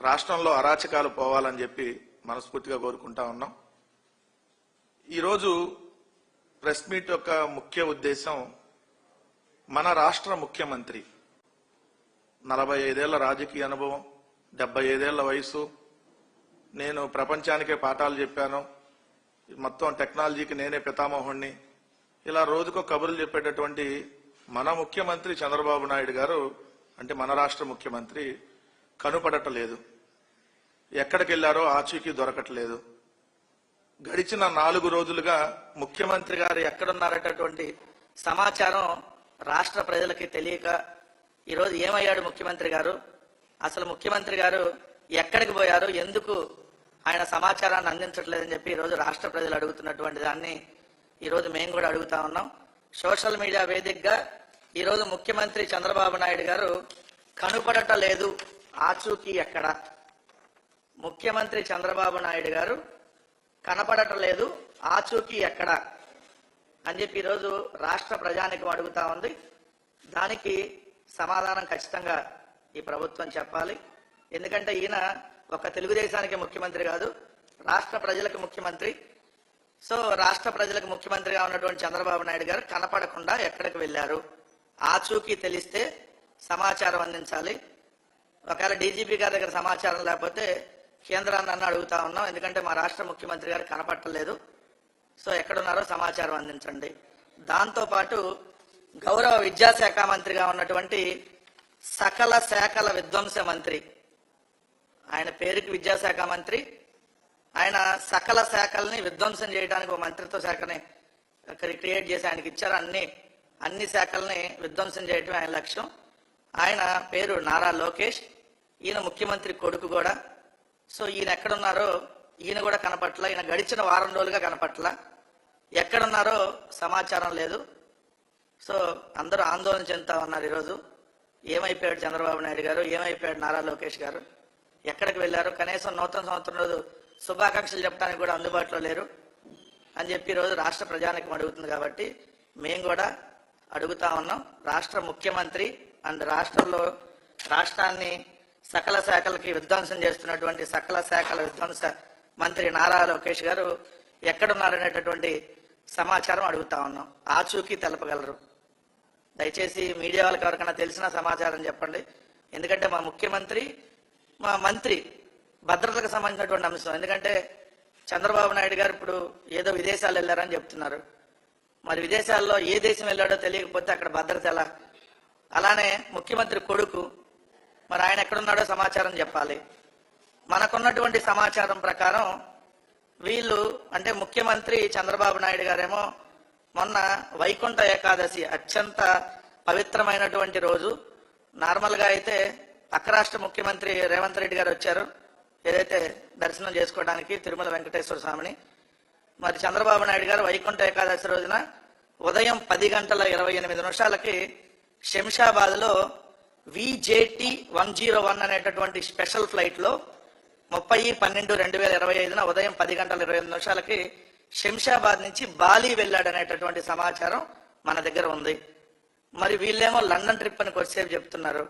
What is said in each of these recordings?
రాష్ట్రంలో అరాచకాలు పోవాలని చెప్పి మనస్ఫూర్తిగా కోరుకుంటా ఉన్నాం. ఈరోజు ప్రెస్ మీట్ యొక్క ముఖ్య ఉద్దేశం మన రాష్ట్ర ముఖ్యమంత్రి. నలభై ఐదేళ్ళ రాజకీయ అనుభవం డెబ్బై ఐదేళ్ళ వయసు. నేను ప్రపంచానికే పాఠాలు చెప్పాను. మొత్తం టెక్నాలజీకి నేనే పితామోహుణ్ణి. ఇలా రోజుకో కబుర్లు చెప్పేటటువంటి మన ముఖ్యమంత్రి చంద్రబాబు నాయుడు గారు అంటే మన రాష్ట్ర ముఖ్యమంత్రి కనుపడటలేదు. ఎక్కడికి వెళ్ళారో ఆచూకీ దొరకట్లేదు. గడిచిన నాలుగు రోజులుగా ముఖ్యమంత్రి గారు ఎక్కడున్నారటటువంటి సమాచారం రాష్ట్ర ప్రజలకి తెలియక ఈరోజు ఏమయ్యాడు ముఖ్యమంత్రి గారు? అసలు ముఖ్యమంత్రి గారు ఎక్కడికి పోయారు? ఎందుకు ఆయన సమాచారాన్ని అందించట్లేదని చెప్పి ఈరోజు రాష్ట్ర ప్రజలు అడుగుతున్నటువంటి దాన్ని ఈరోజు మేము కూడా అడుగుతా ఉన్నాం. సోషల్ మీడియా వేదికగా ఈరోజు ముఖ్యమంత్రి చంద్రబాబు నాయుడు గారు కనుపడట లేదు ఆచూకీ ఎక్కడ? ముఖ్యమంత్రి చంద్రబాబు నాయుడు గారు కనపడటం లేదు ఆచూకీ ఎక్కడ? అని చెప్పి ఈరోజు రాష్ట్ర ప్రజానికి అడుగుతా ఉంది. దానికి సమాధానం ఖచ్చితంగా ఈ ప్రభుత్వం చెప్పాలి. ఎందుకంటే ఈయన ఒక తెలుగుదేశానికి ముఖ్యమంత్రి కాదు రాష్ట్ర ప్రజలకు ముఖ్యమంత్రి. సో రాష్ట్ర ప్రజలకు ముఖ్యమంత్రిగా ఉన్నటువంటి చంద్రబాబు నాయుడు గారు కనపడకుండా ఎక్కడికి వెళ్ళారు? ఆచూకీ తెలిస్తే సమాచారం అందించాలి. ఒకవేళ డీజీపీ గారి దగ్గర సమాచారం లేకపోతే కేంద్రాన్ని అన్న అడుగుతా ఉన్నాం. ఎందుకంటే మా రాష్ట్ర ముఖ్యమంత్రి గారు కనపట్టలేదు. సో ఎక్కడున్నారో సమాచారం అందించండి. దాంతోపాటు గౌరవ విద్యాశాఖ మంత్రిగా ఉన్నటువంటి సకల శాఖల విధ్వంస మంత్రి ఆయన పేరుకి విద్యాశాఖ మంత్రి ఆయన సకల శాఖల్ని విధ్వంసం చేయడానికి ఒక మంత్రిత్వ శాఖని క్రియేట్ చేసి ఆయనకి ఇచ్చారు. అన్ని అన్ని శాఖల్ని విధ్వంసం చేయటం ఆయన లక్ష్యం. ఆయన పేరు నారా లోకేష్. ఈయన ముఖ్యమంత్రి కొడుకు కూడా. సో ఈయన ఎక్కడున్నారో ఈయన కూడా కనపట్ల ఈయన గడిచిన వారం రోజులుగా కనపట్ల. ఎక్కడున్నారో సమాచారం లేదు. సో అందరూ ఆందోళన చెందుతా ఉన్నారు ఈరోజు. ఏమైపోయాడు చంద్రబాబు నాయుడు గారు? ఏమైపోయాడు నారా లోకేష్ గారు? ఎక్కడికి వెళ్ళారు? కనీసం నూతన సంవత్సరం రోజు శుభాకాంక్షలు చెప్పడానికి కూడా అందుబాటులో లేరు. అని చెప్పి ఈరోజు రాష్ట్ర ప్రజానికం అడుగుతుంది కాబట్టి మేము కూడా అడుగుతా ఉన్నాం. రాష్ట్ర ముఖ్యమంత్రి అండ్ రాష్ట్రంలో రాష్ట్రాన్ని సకల శాఖలకి విధ్వంసం చేస్తున్నటువంటి సకల శాఖల విధ్వంస మంత్రి నారా లోకేష్ గారు ఎక్కడున్నారనేటటువంటి సమాచారం అడుగుతా ఉన్నాం. ఆచూకీ తెలపగలరు. దయచేసి మీడియా వాళ్ళకి ఎవరికైనా తెలిసిన సమాచారం చెప్పండి. ఎందుకంటే మా ముఖ్యమంత్రి మా మంత్రి భద్రతకు సంబంధించినటువంటి అంశం. ఎందుకంటే చంద్రబాబు నాయుడు గారు ఇప్పుడు ఏదో విదేశాలు వెళ్ళారని చెప్తున్నారు. మరి విదేశాల్లో ఏ దేశం వెళ్ళాడో తెలియకపోతే అక్కడ భద్రత ఎలా? అలానే ముఖ్యమంత్రి కొడుకు మరి ఆయన ఎక్కడున్నాడో సమాచారం చెప్పాలి. మనకున్నటువంటి సమాచారం ప్రకారం వీళ్ళు అంటే ముఖ్యమంత్రి చంద్రబాబు నాయుడు గారేమో మొన్న వైకుంఠ ఏకాదశి అత్యంత పవిత్రమైనటువంటి రోజు. నార్మల్గా అయితే పక్క రాష్ట్ర ముఖ్యమంత్రి రేవంత్ రెడ్డి గారు వచ్చారు. ఏదైతే దర్శనం చేసుకోవడానికి తిరుమల వెంకటేశ్వర స్వామిని. మరి చంద్రబాబు నాయుడు గారు వైకుంఠ ఏకాదశి రోజున ఉదయం పది గంటల ఇరవై ఎనిమిది నిమిషాలకి శంషాబాద్లో విజేటి వన్ జీరో వన్ అనేటటువంటి స్పెషల్ ఫ్లైట్లో ముప్పై పన్నెండు రెండు వేల ఇరవై ఐదున ఉదయం పది గంటల ఇరవై ఐదు నిమిషాలకి శంషాబాద్ నుంచి బాలి వెళ్ళాడనేటటువంటి సమాచారం మన దగ్గర ఉంది. మరి వీళ్ళేమో లండన్ ట్రిప్ అని కొద్దిసేపు చెప్తున్నారు.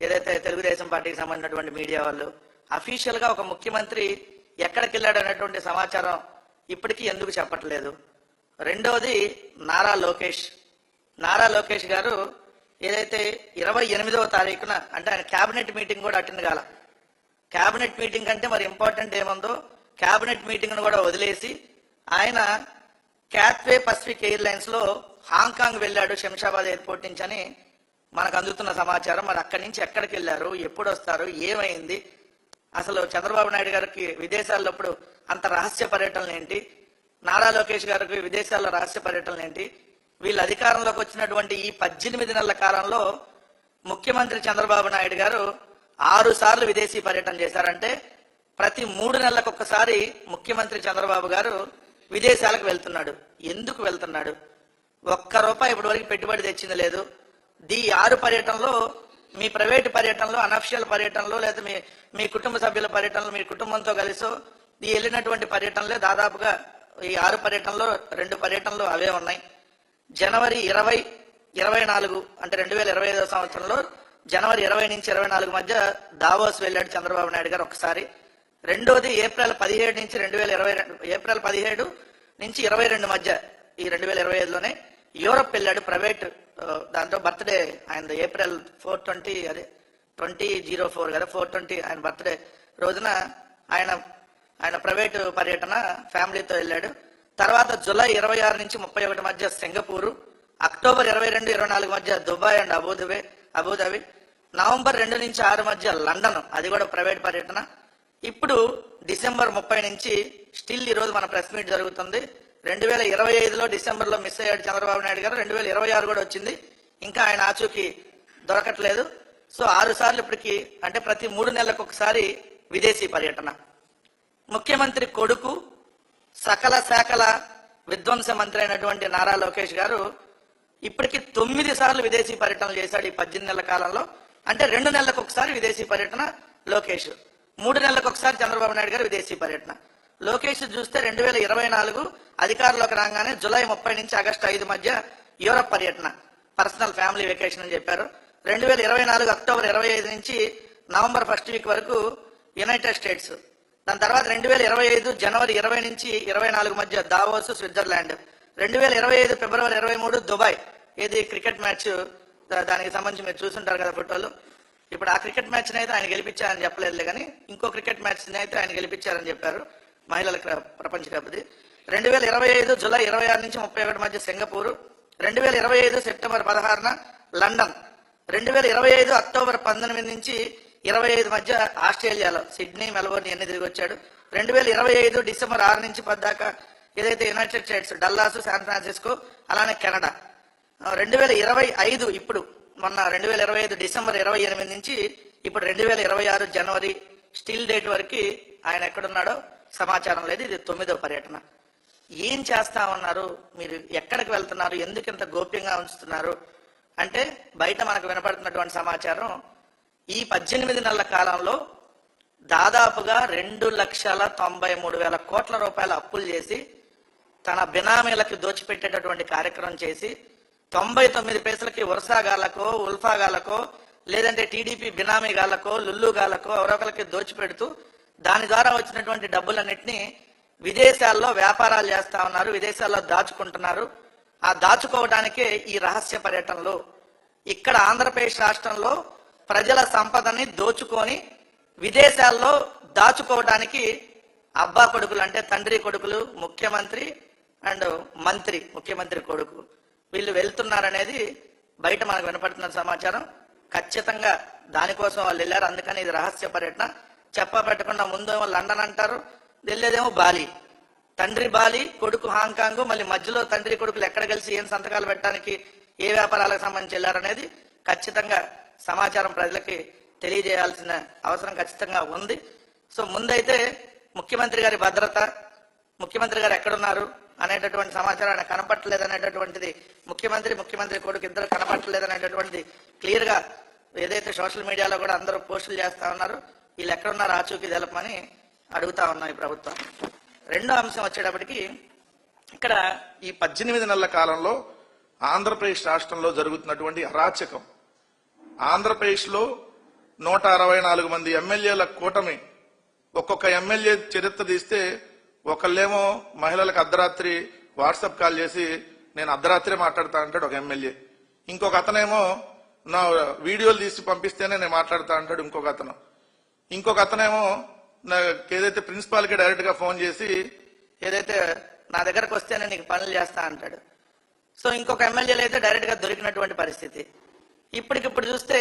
ఏదైతే తెలుగుదేశం పార్టీకి సంబంధించినటువంటి మీడియా వాళ్ళు అఫీషియల్గా ఒక ముఖ్యమంత్రి ఎక్కడికి వెళ్ళాడు అనేటువంటి సమాచారం ఇప్పటికీ ఎందుకు చెప్పట్లేదు. రెండవది నారా లోకేష్. నారా లోకేష్ గారు ఏదైతే ఇరవై ఎనిమిదవ తారీఖున అంటే ఆయన క్యాబినెట్ మీటింగ్ కూడా అటెండ్ కాల. క్యాబినెట్ మీటింగ్ కంటే మరి ఇంపార్టెంట్ ఏముందో క్యాబినెట్ మీటింగ్ను కూడా వదిలేసి ఆయన క్యాత్వే పసిఫిక్ ఎయిర్లైన్స్లో హాంకాంగ్ వెళ్ళాడు శంషాబాద్ ఎయిర్పోర్ట్ నుంచి అని మనకు అందుతున్న సమాచారం. మరి అక్కడి నుంచి ఎక్కడికి వెళ్ళారు? ఎప్పుడు వస్తారు? ఏమైంది? అసలు చంద్రబాబు నాయుడు గారికి విదేశాల్లో ఇప్పుడు అంత రహస్య పర్యటనలు ఏంటి? నారా లోకేష్ గారికి విదేశాల్లో రహస్య పర్యటనలు ఏంటి? వీళ్ళు అధికారంలోకి వచ్చినటువంటి ఈ పద్దెనిమిది నెలల కాలంలో ముఖ్యమంత్రి చంద్రబాబు నాయుడు గారు ఆరు సార్లు విదేశీ పర్యటన చేశారంటే ప్రతి మూడు నెలలకు ఒక్కసారి ముఖ్యమంత్రి చంద్రబాబు గారు విదేశాలకు వెళ్తున్నాడు. ఎందుకు వెళ్తున్నాడు? ఒక్క రూపాయి ఇప్పటి వరకు పెట్టుబడి తెచ్చింది లేదు. దీ ఆరు పర్యటనలో మీ ప్రైవేట్ పర్యటనలో అనఫిషియల్ పర్యటనలో లేదా మీ మీ కుటుంబ సభ్యుల పర్యటనలో మీ కుటుంబంతో కలిసో ఈ వెళ్ళినటువంటి పర్యటనలే దాదాపుగా ఈ ఆరు పర్యటనలో రెండు పర్యటనలు అవే ఉన్నాయి. జనవరి ఇరవై ఇరవై నాలుగు అంటే రెండు వేల ఇరవై ఐదవ సంవత్సరంలో జనవరి ఇరవై నుంచి ఇరవై నాలుగు మధ్య దావోస్ వెళ్ళాడు చంద్రబాబు నాయుడు గారు ఒకసారి రెండోది ఏప్రిల్ పదిహేడు నుంచి రెండు వేల ఇరవై రెండు ఏప్రిల్ పదిహేడు నుంచి ఇరవై రెండు మధ్య ఈ రెండు వేల ఇరవై ఐదులోనే యూరప్ వెళ్ళాడు ప్రైవేట్ దాంతో బర్త్డే ఆయన ఏప్రిల్ ఫోర్ ట్వంటీ అదే ట్వంటీ జీరో ఫోర్ కదా ఫోర్ ట్వంటీ ఆయన బర్త్డే రోజున ఆయన ఆయన ప్రైవేట్ పర్యటన ఫ్యామిలీతో వెళ్ళాడు. తర్వాత జూలై ఇరవై ఆరు నుంచి ముప్పై ఒకటి మధ్య సింగపూరు అక్టోబర్ ఇరవై రెండు ఇరవై నాలుగు మధ్య Dubai and Abu Dhabi Abu Dhabi November రెండు నుంచి ఆరు మధ్య లండన్. అది కూడా ప్రైవేట్ పర్యటన. ఇప్పుడు డిసెంబర్ ముప్పై నుంచి స్టిల్ ఈరోజు మన ప్రెస్ మీట్ జరుగుతుంది. రెండు వేల ఇరవై ఐదులో డిసెంబర్లో మిస్ అయ్యాడు చంద్రబాబు నాయుడు గారు. రెండు వేల ఇరవై ఆరు కూడా వచ్చింది. ఇంకా ఆయన ఆచూకీ దొరకట్లేదు. సో ఆరు సార్లు ఇప్పటికి అంటే ప్రతి మూడు నెలలకు ఒకసారి విదేశీ పర్యటన. ముఖ్యమంత్రి కొడుకు సకల శాఖల విధ్వంస మంత్రి అయినటువంటి నారా లోకేష్ గారు ఇప్పటికి తొమ్మిది సార్లు విదేశీ పర్యటనలు చేశాడు ఈ పద్దెనిమిది నెలల కాలంలో. అంటే రెండు నెలలకు ఒకసారి విదేశీ పర్యటన లోకేష్. మూడు నెలలకు ఒకసారి చంద్రబాబు నాయుడు గారు విదేశీ పర్యటన. లోకేష్ చూస్తే రెండు వేల ఇరవై నాలుగు అధికారంలోకి రాగానే జూలై ముప్పై నుంచి ఆగస్టు ఐదు మధ్య యూరప్ పర్యటన. పర్సనల్ ఫ్యామిలీ వెకేషన్ అని చెప్పారు. రెండు వేల ఇరవై నాలుగు అక్టోబర్ ఇరవై ఐదు నుంచి నవంబర్ ఫస్ట్ వీక్ వరకు యునైటెడ్ స్టేట్స్. దాని తర్వాత రెండు వేల ఇరవై ఐదు జనవరి ఇరవై నుంచి ఇరవై నాలుగు మధ్య దావోస్ స్విట్జర్లాండ్. రెండు వేల ఇరవై ఐదు ఫిబ్రవరి ఇరవై మూడు దుబాయ్. ఇది క్రికెట్ మ్యాచ్? దా- దానికి సంబంధించి మీరు చూసుంటారు కదా ఫోటోలు. ఇప్పుడు ఆ క్రికెట్ మ్యాచ్ని అయితే ఆయన గెలిపించారని చెప్పలేదులే కానీ ఇంకో క్రికెట్ మ్యాచ్ని అయితే ఆయన గెలిపించారని చెప్పారు మహిళల ప్రపంచ కప్ది. రెండు వేల ఇరవై ఐదు జూలై ఇరవై ఆరు నుంచి ముప్పై ఒకటి మధ్య సింగపూర్. రెండు వేల ఇరవై ఐదు సెప్టెంబర్ పదహారున లండన్. రెండు వేల ఇరవై ఐదు అక్టోబర్ పంతొమ్మిది నుంచి ఇరవై ఐదు మధ్య ఆస్ట్రేలియాలో సిడ్నీ మెల్బోర్న్ ఇవన్నీ తిరిగి వచ్చాడు. రెండు వేల ఇరవై ఐదు డిసెంబర్ ఆరు నుంచి పద్దాకా ఏదైతే United States Dallas San Francisco అలానే కెనడా. రెండు వేల ఇరవై ఐదు ఇప్పుడు మొన్న రెండు వేల ఇరవై ఐదు డిసెంబర్ ఇరవై ఎనిమిది నుంచి ఇప్పుడు రెండు వేల ఇరవై ఆరు జనవరి స్టిల్ డేట్ వరకు ఆయన ఎక్కడున్నాడో సమాచారం లేదు. ఇది తొమ్మిదో పర్యటన. ఏం చేస్తా ఉన్నారు? మీరు ఎక్కడికి వెళ్తున్నారు? ఎందుకు ఇంత గోప్యంగా ఉంచుతున్నారు? అంటే బయట మనకు వినపడుతున్నటువంటి సమాచారం ఈ పద్దెనిమిది నెలల కాలంలో దాదాపుగా రెండు లక్షల తొంభై మూడు వేల కోట్ల రూపాయల అప్పులు చేసి తన బినామీలకి దోచిపెట్టేటటువంటి కార్యక్రమం చేసి తొంభై తొమ్మిది పైసలకి వరుసాగాలకో ఉల్ఫాగాలకో లేదంటే టీడీపీ బినామీ గాలకో లుల్లుగాళ్ళకో ఎవరొకరికి దోచిపెడుతూ దాని ద్వారా వచ్చినటువంటి డబ్బులన్నింటినీ విదేశాల్లో వ్యాపారాలు చేస్తా ఉన్నారు విదేశాల్లో దాచుకుంటున్నారు. ఆ దాచుకోవడానికే ఈ రహస్య పర్యటనలు. ఇక్కడ ఆంధ్రప్రదేశ్ రాష్ట్రంలో ప్రజల సంపదని దోచుకొని విదేశాల్లో దాచుకోవడానికి అబ్బా కొడుకులు అంటే తండ్రి కొడుకులు ముఖ్యమంత్రి అండ్ మంత్రి ముఖ్యమంత్రి కొడుకు. వీళ్ళు వెళ్తున్నారనేది బయట మనకు వినపడుతున్న సమాచారం. ఖచ్చితంగా దానికోసం వాళ్ళు వెళ్ళారు. అందుకని ఇది రహస్య పర్యటన. చెప్పబెట్టకుండా ముందేమో లండన్ అంటారు వెళ్ళేదేమో బాలి. తండ్రి బాలి కొడుకు హాంకాంగ్ మళ్ళీ మధ్యలో తండ్రి కొడుకులు ఎక్కడ కలిసి ఏం సంతకాలు పెట్టడానికి ఏ వ్యాపారాలకు సంబంధించి వెళ్ళారనేది ఖచ్చితంగా సమాచారం ప్రజలకి తెలియజేయాల్సిన అవసరం ఖచ్చితంగా ఉంది. సో ముందైతే ముఖ్యమంత్రి గారి భద్రత ముఖ్యమంత్రి గారు ఎక్కడున్నారు అనేటటువంటి సమాచారాన్ని కనపట్టలేదు అనేటటువంటిది ముఖ్యమంత్రి ముఖ్యమంత్రి కొడుకు ఇద్దరు కనపట్టలేదు అనేటటువంటిది క్లియర్గా ఏదైతే సోషల్ మీడియాలో కూడా అందరూ పోస్టులు చేస్తా ఉన్నారు వీళ్ళు ఎక్కడున్నారు ఆచూకీ తెలపమని అడుగుతా ఉన్నాయి ప్రభుత్వం. రెండో అంశం వచ్చేటప్పటికి ఇక్కడ ఈ పద్దెనిమిది నెలల కాలంలో ఆంధ్రప్రదేశ్ రాష్ట్రంలో జరుగుతున్నటువంటి అరాచకం. ఆంధ్రప్రదేశ్లో నూట అరవై నాలుగు మంది ఎమ్మెల్యేల కూటమి ఒక్కొక్క ఎమ్మెల్యే చరిత్ర తీస్తే ఒకళ్ళేమో మహిళలకు అర్ధరాత్రి వాట్సాప్ కాల్ చేసి నేను అర్ధరాత్రి మాట్లాడతా అంటాడు ఒక ఎమ్మెల్యే. ఇంకొక అతనేమో నా వీడియోలు తీసి పంపిస్తేనే నేను మాట్లాడతా అంటాడు ఇంకొక అతను. ఇంకొక అతనేమో నాకు ఏదైతే ప్రిన్సిపాల్కి డైరెక్ట్గా డైరెక్ట్గా ఫోన్ చేసి ఏదైతే నా దగ్గరకు వస్తేనే నీకు పనులు చేస్తా అంటాడు. సో ఇంకొక ఎమ్మెల్యేలు అయితే డైరెక్ట్గా దొరికినటువంటి పరిస్థితి. ఇప్పటికిప్పుడు చూస్తే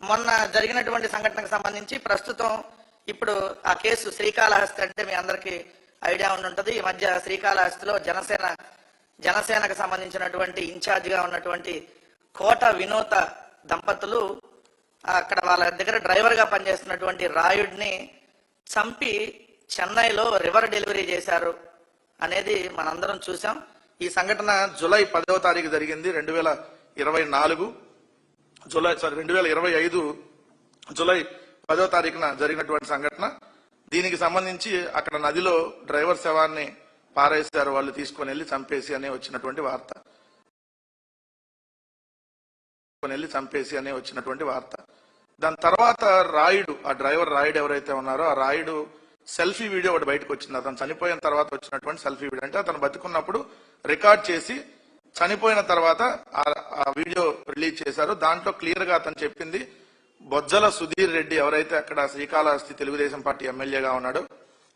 మొన్న జరిగినటువంటి సంఘటనకు సంబంధించి ప్రస్తుతం ఇప్పుడు ఆ కేసు శ్రీకాళహస్తి అంటే మీ అందరికీ ఐడియా ఉండి ఉంటుంది ఈ మధ్య శ్రీకాళహస్తిలో జనసేన జనసేనకు సంబంధించినటువంటి ఇన్ఛార్జిగా ఉన్నటువంటి కోట వినోత దంపతులు అక్కడ వాళ్ళ దగ్గర డ్రైవర్గా పనిచేస్తున్నటువంటి రాయుడిని చంపి చెన్నైలో రివర్ డెలివరీ చేశారు అనేది మనందరం చూసాం ఈ సంఘటన జూలై పదవ తారీఖు జరిగింది రెండు వేల ఇరవై నాలుగు. జూలై సారీ రెండు వేల ఇరవై ఐదు జూలై పదో తారీఖున జరిగినటువంటి సంఘటన. దీనికి సంబంధించి అక్కడ నదిలో డ్రైవర్ శవాన్ని పారేశారు. వాళ్ళు తీసుకొని వెళ్ళి చంపేసి అనే వచ్చినటువంటి వార్త. తీసుకొని వెళ్ళి చంపేసి అనే వచ్చినటువంటి వార్త. దాని తర్వాత రాయుడు ఆ డ్రైవర్ రాయుడు ఎవరైతే ఉన్నారో ఆ రాయుడు సెల్ఫీ వీడియో ఒకటి బయటకు వచ్చింది. అతను చనిపోయిన తర్వాత వచ్చినటువంటి సెల్ఫీ వీడియో. అంటే అతను బతుకున్నప్పుడు రికార్డ్ చేసి చనిపోయిన తర్వాత ఆ- వీడియో రిలీజ్ చేశారు. దాంట్లో క్లియర్గా అతను చెప్పింది బొజ్జల సుధీర్ రెడ్డి ఎవరైతే అక్కడ శ్రీకాళహస్తి తెలుగుదేశం పార్టీ ఎమ్మెల్యేగా ఉన్నాడో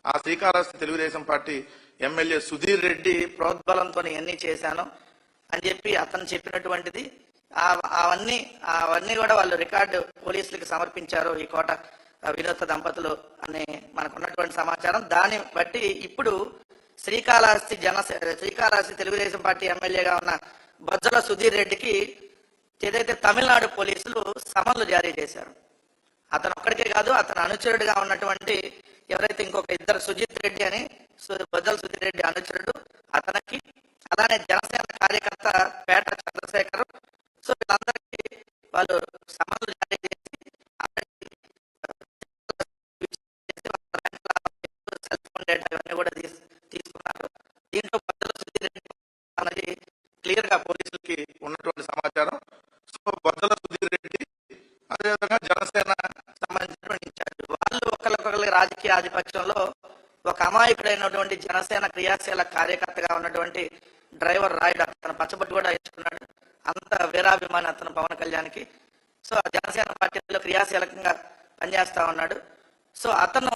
ఆ శ్రీకాళహస్తి తెలుగుదేశం పార్టీ ఎమ్మెల్యే సుధీర్ రెడ్డి ప్రోద్బలంతో ఎన్ని చేశాను అని చెప్పి అతను చెప్పినటువంటిది. అవన్నీ అవన్నీ కూడా వాళ్ళు రికార్డు పోలీసులకు సమర్పించారు ఈ కోట వినోద దంపతులు అని మనకున్నటువంటి సమాచారం. దాన్ని బట్టి ఇప్పుడు శ్రీకాళహస్తి జన శ్రీకాళహస్తి తెలుగుదేశం పార్టీ ఎమ్మెల్యేగా ఉన్న బొజ్జల సుధీర్ రెడ్డికి ఏదైతే తమిళనాడు పోలీసులు సమన్లు జారీ చేశారు. అతను ఒక్కడికే కాదు అతను అనుచరుడిగా ఉన్నటువంటి ఎవరైతే ఇంకొక ఇద్దరు సుజిత్ రెడ్డి అని బొజ్జల సుధీర్ రెడ్డి అనుచరుడు అతనికి అలానే అమాయకుడైనటువంటి జనసేన క్రియాశీల కార్యకర్తగా ఉన్నటువంటి డ్రైవర్ రాయుడు అతను పచ్చబొట్టు కూడా వేసుకున్నాడు. అంత వీరాభిమాని అతను పవన్ కళ్యాణ్కి. సో ఆ జనసేన పార్టీలో క్రియాశీలకంగా పనిచేస్తా ఉన్నాడు. సో అతను